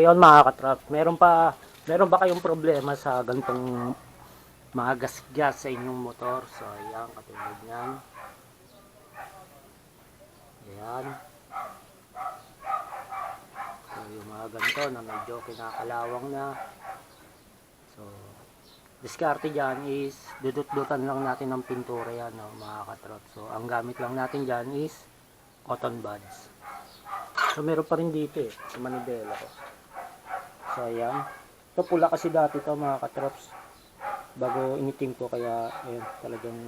yun mga katrap, meron pa, meron ba kayong problema sa ganitong mga gas-gas sa inyong motor? So, ayan, katulad niyan. Ayan. So, yung mga ganito na medyo kinakalawang na. So, diskarte dyan is dudut-dutan lang natin ng pintura yan, no, mga katrap. So, ang gamit lang natin dyan is cotton buds. So, meron pa rin dito eh, sa manibela ko. So, ayan. Ito pula kasi dati to mga katrops. Bago initing ko, kaya, ayun, talagang,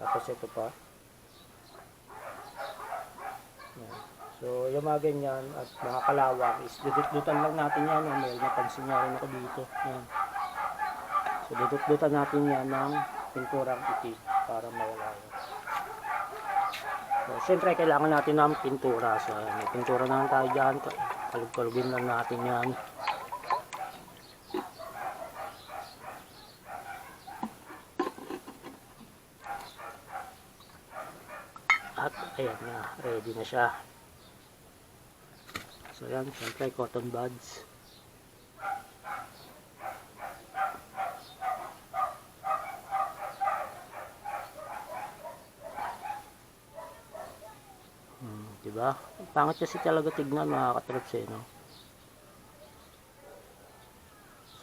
tapos ito pa. Ayan. So, yung mga ganyan at mga kalawang is dudut-dutan lang natin yan. May napansin nga rin ako dito. Ayan. So, dudut-dutan natin yan ng pinturang itim para mawala yun. So, syempre, kailangan natin ng pintura. So, may pintura na tayo dyan. Kalug-kalugin lang natin yan. At, ayan na. Ready na siya. So, ayan. Syempre, cotton buds. Hmm, diba? Pangit kasi talaga tignan mga katrops eh, no?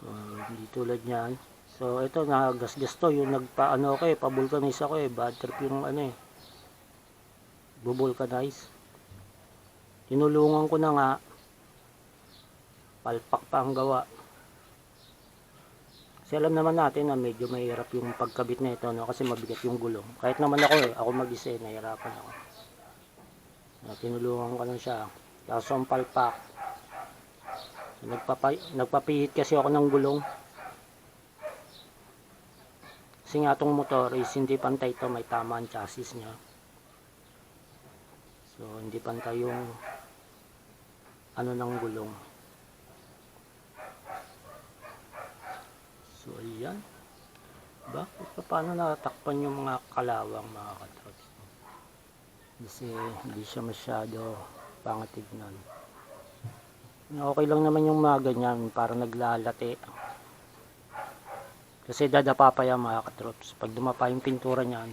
So, hindi tulad niyan. So, ito, nagasgas to. Yung nagpa-ano ako eh, pabulkanize ako eh. Bad trip yung ano eh. Bubulkanize. Tinulungan ko na nga. Palpak pa ang gawa. Kasi alam naman natin na medyo mahirap yung pagkabit na ito, no? Kasi mabigat yung gulong. Kahit naman ako eh, ako mag-isa eh, nahirapan ako. Uh, tinulungan ko lang siya. Tapos ang palpak. So, nagpapa, nagpapihit kasi ako ng gulong. Kasi nga itong motor is hindi pantay ito. May tama ang chassis niya. So hindi pantay yung ano ng gulong. So ayan. Bakit pa paano natakpan yung mga kalawang mga katrops? Kasi hindi siya masyado pangatignan okay lang naman yung mga ganyan para naglalati kasi dadapa pa yan mga katrops. Pag dumapa yung pintura niyan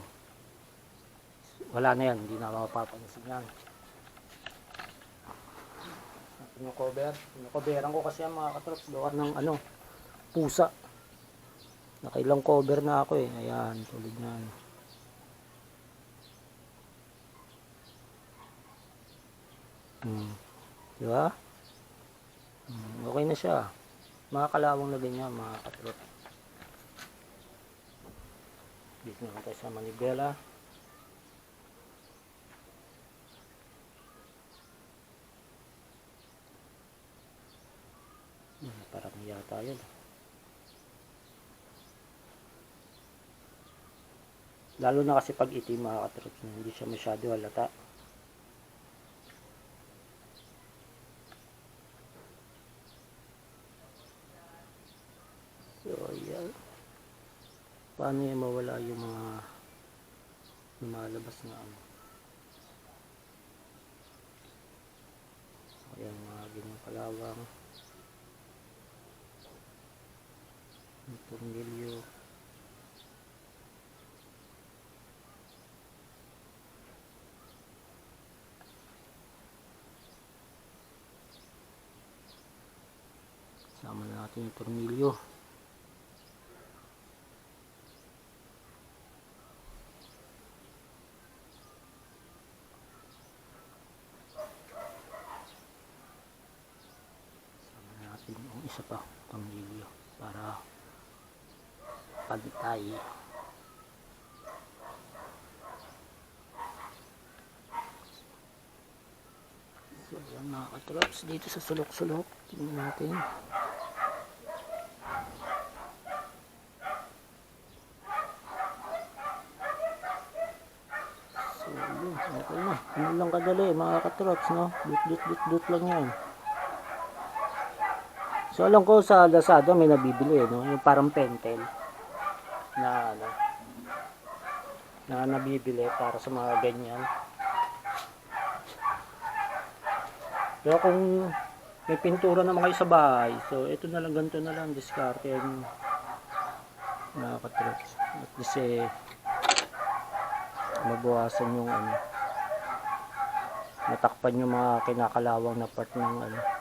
wala na yan hindi na mapapansin yan. Pinukover pinukoveran ko kasi yan mga katrops gawa ng ano pusa. Nakailang cover na ako eh ayan tulad yan Hmm. Di ba? Hmm, okay na siya. Mga kalawang na ganyan, mga katrot. Dito naman tayo sa manibela. Hmm, parang yata yun. Lalo na kasi pag itim mga katrot, hindi siya masyado halata. So, ayan. Paano yung mawala yung mga lumalabas na ano. Ayan, mga ganyang kalawang. Yung tornilyo. Sama na natin yung tornilyo. Sama natin yung isa pa pamilyo para pantay. So yan mga katraps dito sa sulok-sulok. Tingnan natin. So yun, okay na. Ano lang kadali mga katraps no? Dut dut dut dut lang yan. So alam ko sa Lazada may nabibili eh, no? Yung parang pentel na ano na nabibili para sa mga ganyan. Pero kung may pintura naman kayo sa bahay. So, ito na lang, ganito na lang, diskarte yung mga katrops. At least eh, mabawasan yung ano, matakpan yung mga kinakalawang na part ng ano.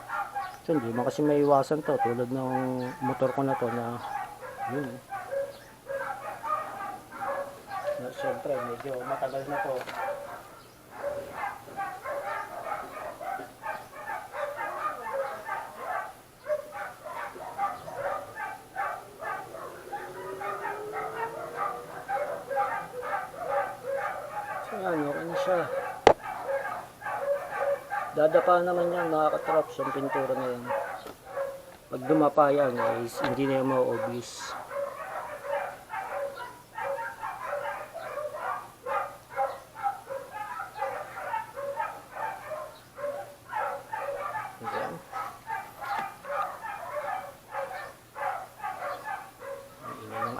So, hindi mo kasi may iwasan to. Tulad ng motor ko na to na, yun. Na, Siyempre, medyo matagal na to. So, yan, okay na siya. Dadapa naman yan, mga katraps, yung pintura na yan. Pag dumapa yan, is hindi na yung ma-obvious.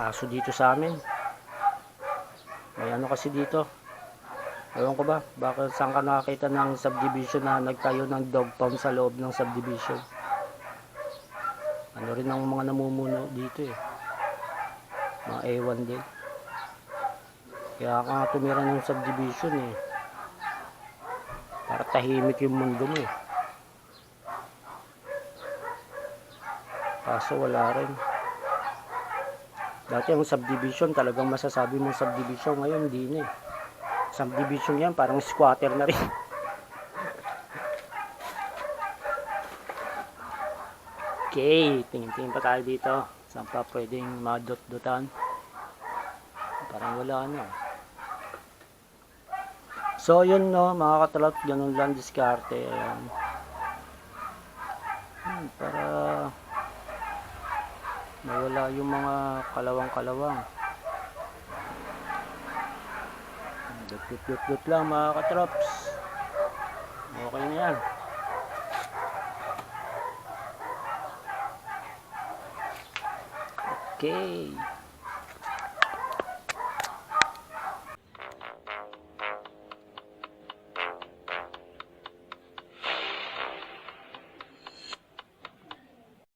Aso dito sa amin. May ano kasi dito. Ewan ko ba, bakit saan ka nakakita ng subdivision na nagtayo ng dog pound sa loob ng subdivision? Ano rin ang mga namumuno dito eh. Mga ewan din. Kaya ka nga tumira ng subdivision eh. Para tahimik yung mundo mo eh. Kaso wala rin. Dati ang subdivision talagang masasabi mong subdivision ngayon hindi na eh subdivision yan, parang squatter na rin. okay, tingin-tingin pa tayo dito. Saan pa pwedeng madot-dotan? Parang wala na. So, yun no, mga katalot, ganun lang diskarte. Ayan. Hmm, para nawala yung mga kalawang-kalawang. Dut-dut-dut lang mga katrops. Okay na yan. Okay.